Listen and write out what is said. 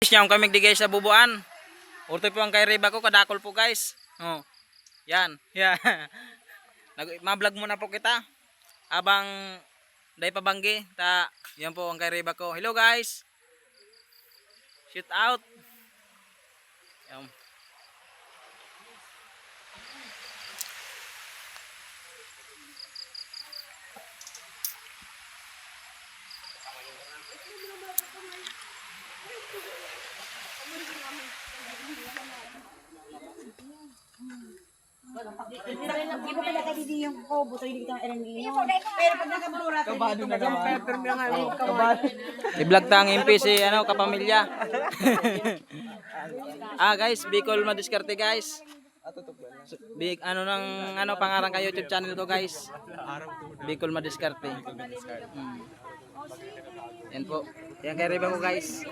Guys, kami digay sa bubuan. Urto po ang kay Reba ko, kadakol po guys. Oh. Yan. Nag ma-vlog muna po kita. Abang day pabanggi ta yan po ang kay Reba ko. Hello guys. Shoot out. Yan. Hindi mo kaya kasi yung kobo, so hindi kita ng iyo. Pero pag nakabura, kabado na. Pepper na nga, kabado. I-vlog ta ang MP si ano, kapamilya. ah guys, Bicol madiskarte guys. Big ano nang ano pangarang kay YouTube channel ko guys. Bicol madiskarte. Hmm. Yan po. Yan kay Reba ko guys.